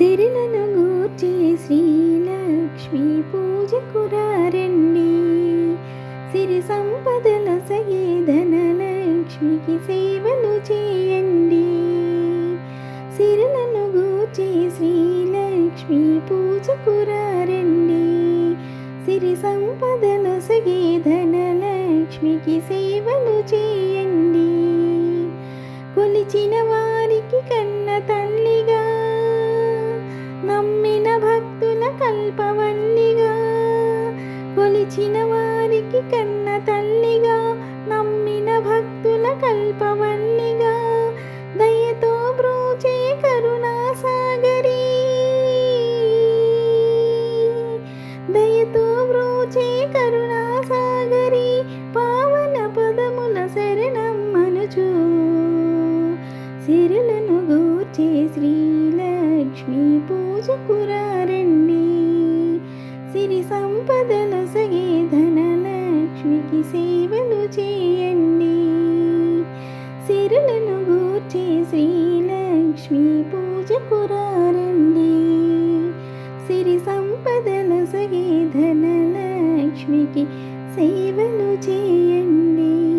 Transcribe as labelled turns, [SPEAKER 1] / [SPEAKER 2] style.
[SPEAKER 1] సిరిలను గూర్చి శ్రీలక్ష్మి పూజకు రండి సిరి సంపదల సగే ధనలక్ష్మికి సేవలు చేయండి. సిరిలను గూర్చి శ్రీలక్ష్మి పూజకు రండి సిరి సంపదల సగే ధనలక్ష్మికి సేవలు చేయండి. కొలిచిన వారికి కన్న తల్లి పవల్లిగా కొలిచిన వారికి కన్న తల్లిగా నమ్మిన భక్తుల కల్పవల్లిగా దయతో బ్రోచే కరుణా సాగరి దయతో బ్రోచే కరుణా సాగరి పావన పదముల శరణమ్మనుచు సిరులను గూర్చే శ్రీలక్ష్మి పూజ రండి సిరి సంపదల సగే ధనలక్ష్మికి సేవలు చేయండి. సిరులను గూర్చి శ్రీలక్ష్మి పూజకు రండి సిరి సంపదల సగే ధనలక్ష్మికి సేవలు చేయండి.